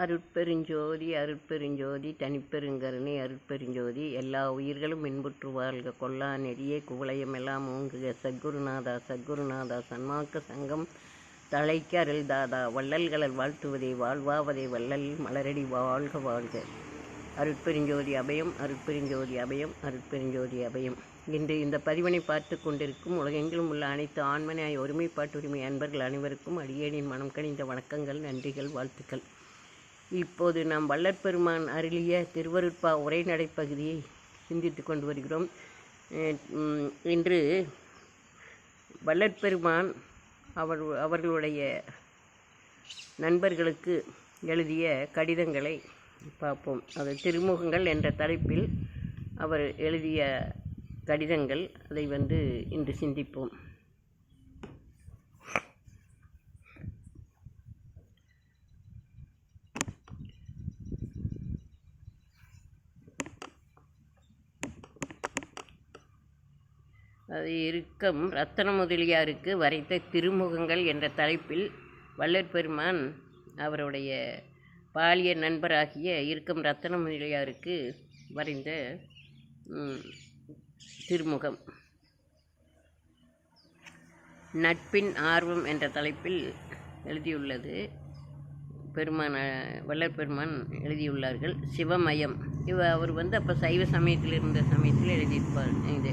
அருட்பெருஞ்சோதி அருட்பெருஞ்சோதி தனிப்பெருங்கருணை அருட்பெருஞ்சோதி எல்லா உயிர்களும் இன்புற்று வாழ்க கொல்லா நெறியே குவளையமெல்லாம் ஓங்குக. சத்குருநாதா சத்குருநாதா சன்மார்க்க சங்கம் தலைக்கு அருள் தாதா. வள்ளல்களல் வாழ்த்துவதே வாழ்வாவதே வள்ளல் மலரடி வாழ்க வாழ்க. அருட்பெருஞ்சோதி அபயம் அருட்பெருஞ்சோதி அபயம் அருட்பெருஞ்சோதி அபயம். இன்று இந்த பதிவினை பார்த்து கொண்டிருக்கும் உலகெங்கிலும் உள்ள அனைத்து ஆண்மனாய் ஒருமைப்பாட்டுரிமை அன்பர்கள் அனைவருக்கும் அடியேனின் மனம் கணிந்த வணக்கங்கள் நன்றிகள் வாழ்த்துக்கள். இப்போது நாம் வல்லற்பெருமான் அருளிய திருவருட்பா உரைநடை பகுதியை சிந்தித்து கொண்டு வருகிறோம். இன்று வல்லற்பெருமான் அவர் அவர்களுடைய நண்பர்களுக்கு எழுதிய கடிதங்களை பார்ப்போம். அது திருமுகங்கள் என்ற தலைப்பில் அவர் எழுதிய கடிதங்கள் அதை வந்து இன்று சிந்திப்போம். அது இறுக்கம் ரத்தன முதலியாருக்கு வரைத்த திருமுகங்கள் என்ற தலைப்பில் வள்ளற்பெருமான் அவருடைய பாலிய நண்பராகிய இறுக்கம் ரத்தன முதலியாருக்கு வரைந்த திருமுகம். நட்பின் ஆர்வம் என்ற தலைப்பில் எழுதியுள்ளது. பெருமான அஹ், பெருமான் எழுதியுள்ளார்கள். சிவமயம். இவ அவர் வந்து அப்போ சைவ சமயத்தில் இருந்த சமயத்தில் எழுதியிருப்பார். இது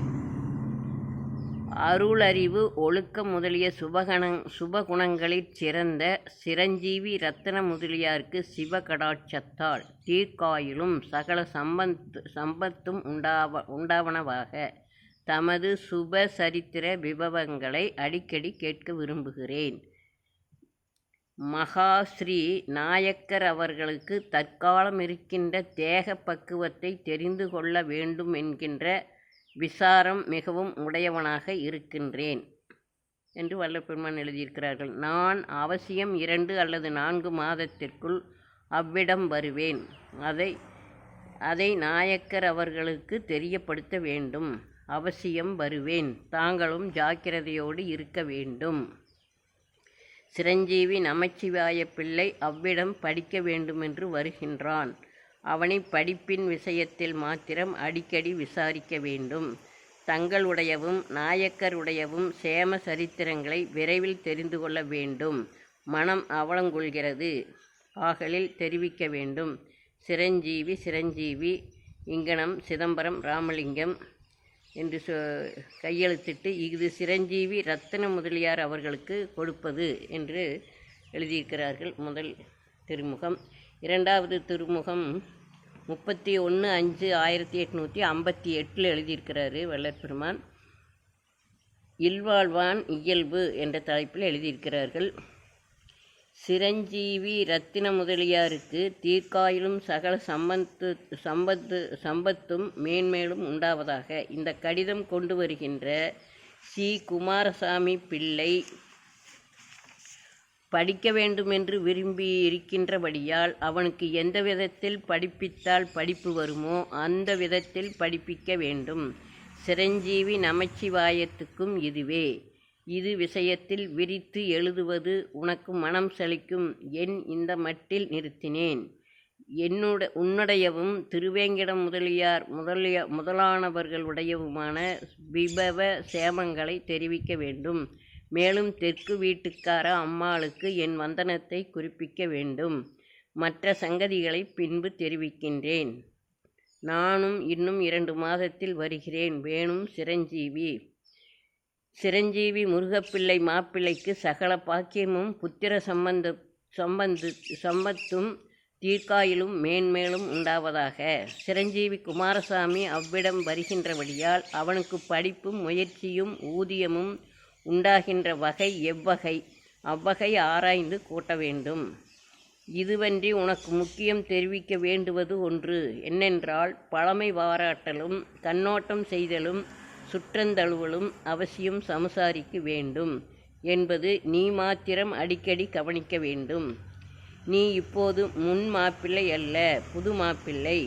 அருளறிவு ஒழுக்கம் முதலிய சுபகணங் சுபகுணங்களிற் சிறந்த சிரஞ்சீவி ரத்தன முதலியாருக்கு சிவகடாட்சத்தால் தீர்க்காயிலும் சகல சம்பத் சம்பத்தும் உண்டாவ உண்டாவனவாக. தமது சுப சரித்திர விபவங்களை அடிக்கடி கேட்க விரும்புகிறேன். மகாஸ்ரீ நாயக்கர் அவர்களுக்கு தற்காலம் இருக்கின்ற தேக பக்குவத்தை தெரிந்து கொள்ள வேண்டும் என்கின்ற விசாரம் மிகவும் உடையவனாக இருக்கின்றேன் என்று வல்லப்பெருமான் எழுதியிருக்கிறார்கள். நான் அவசியம் இரண்டு அல்லது நான்கு மாதத்திற்குள் அவ்விடம் வருவேன். அதை அதை நாயக்கர் அவர்களுக்கு தெரியப்படுத்த வேண்டும். அவசியம் வருவேன். தாங்களும் ஜாக்கிரதையோடு இருக்க வேண்டும். சிரஞ்சீவி நமச்சிவாய பிள்ளை அவ்விடம் படிக்க வேண்டுமென்று வருகின்றான். அவனை படிப்பின் விஷயத்தில் மாத்திரம் அடிக்கடி விசாரிக்க வேண்டும். தங்களுடையவும் நாயக்கருடையவும் சேம சரித்திரங்களை விரைவில் தெரிந்து கொள்ள வேண்டும். மனம் அவலங்கொள்கிறது. ஆகலில் தெரிவிக்க வேண்டும். சிரஞ்சீவி சிரஞ்சீவி இங்கனம் சிதம்பரம் ராமலிங்கம் என்று சொ கையெழுத்திட்டு இது சிரஞ்சீவி ரத்தன முதலியார் அவர்களுக்கு கொடுப்பது என்று எழுதியிருக்கிறார்கள் முதல் திருமுகம். இரண்டாவது திருமுகம் முப்பத்தி ஒன்று அஞ்சு ஆயிரத்தி எட்நூற்றி ஐம்பத்தி எட்டில் எழுதியிருக்கிறாரு வள்ளற்பெருமான் இல்வாழ்வான் இயல்பு என்ற தலைப்பில் எழுதியிருக்கிறார்கள். சிரஞ்சீவி ரத்தின முதலியாருக்கு தீர்க்காயிலும் சகல சம்பத்து சம்பத்து சம்பத்தும் மேன்மேலும் உண்டாவதாக இந்த கடிதம் கொண்டு வருகின்ற சி குமாரசாமி பிள்ளை படிக்க வேண்டுமென்று விரும்பி இருக்கின்றபடியால் அவனுக்கு எந்த விதத்தில் படிப்பித்தால் படிப்பு வருமோ அந்த விதத்தில் படிப்பிக்க வேண்டும். சிரஞ்சீவி நமச்சிவாயத்துக்கும் இதுவே. இது விஷயத்தில் விரித்து எழுதுவது உனக்கு மனம் செழிக்கும். என் இந்த மட்டில் நிறுத்தினேன். என்னுட உன்னுடையவும் திருவேங்கிடம் முதலியார் முதலிய முதலானவர்களுடையவுமான விபவ சேமங்களை தெரிவிக்க வேண்டும். மேலும் தெற்கு வீட்டுக்கார அம்மாளுக்கு என் வந்தனத்தை குறிப்பிக்க வேண்டும். மற்ற சங்கதிகளை பின்பு தெரிவிக்கின்றேன். நானும் இன்னும் இரண்டு மாதத்தில் வருகிறேன். வேணும் சிரஞ்சீவி. சிரஞ்சீவி முருகப்பிள்ளை மாப்பிள்ளைக்கு சகல பாக்கியமும் புத்திர சம்பந்த சம்பந்து சம்பத்தும் தீர்க்காயிலும் மேன்மேலும் உண்டாவதாக. சிரஞ்சீவி குமாரசாமி அவ்விடம் வருகின்றபடியால் அவனுக்கு படிப்பும் முயற்சியும் ஊதியமும் உண்டாகின்ற வகை எவ்வகை அவ்வகை ஆராய்ந்து கூட்ட வேண்டும். இதுவன்றி உனக்கு முக்கியம் தெரிவிக்க வேண்டுவது ஒன்று. என்னென்றால் பழமை பாராட்டலும் கண்ணோட்டம் செய்தலும் சுற்றந்தழுவலும் அவசியம் சமசாரிக்க வேண்டும். என்பது நீ மாத்திரம் அடிக்கடி கவனிக்க வேண்டும். நீ இப்போது முன் மாப்பிள்ளை அல்ல புது மாப்பிள்ளை.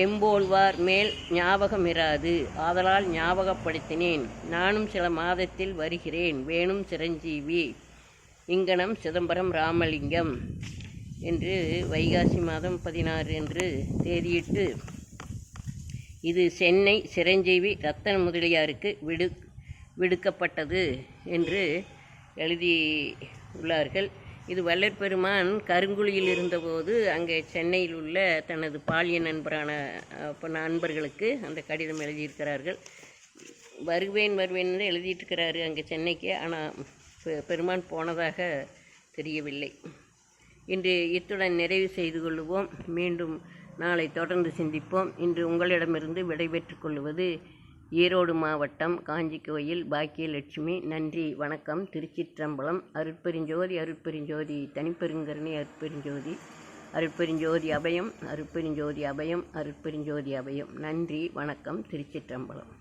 எம்போல்வார் மேல் ஞாபகமிராது. ஆதலால் ஞாபகப்படுத்தினேன். நானும் சில மாதத்தில் வருகிறேன். வேணும் சிரஞ்சீவி. இங்கனம் சிதம்பரம் ராமலிங்கம் என்று வைகாசி மாதம் பதினாறு என்று தேதியிட்டு இது சென்னை சிரஞ்சீவி ரத்தன முதலியாருக்கு விடு விடுக்கப்பட்டது என்று எழுதி உள்ளார்கள் இது வல்லற்பெருமான் கருங்குழியில் இருந்தபோது அங்கே சென்னையில் உள்ள தனது பாலிய நண்பரான நண்பர்களுக்கு அந்த கடிதம் எழுதியிருக்கிறார்கள். வருவேன் வருவேன் எழுதிட்டு அங்கே சென்னைக்கு. ஆனால் பெ- பெருமான் போனதாக தெரியவில்லை. இன்று இத்துடன் நிறைவு செய்து கொள்வோம் மீண்டும் நாளை தொடர்ந்து சிந்திப்போம். இன்று உங்களிடமிருந்து விடைபெற்றுக் கொள்வது ஈரோடு மாவட்டம் காஞ்சி கோயில் பாக்கியலட்சுமி நன்றி வணக்கம் திருச்சிற்றம்பலம் அருட்பெருஞ்சோதி அருட்பெருஞ்சோதி தனிப்பெருங்கருணை அருட்பெருஞ்சோதி அருட்பெருஞ்சோதி அபயம் அருட்பெருஞ்சோதி அபயம் அருட்பெருஞ்சோதி அபயம். நன்றி வணக்கம் திருச்சிற்றம்பலம்.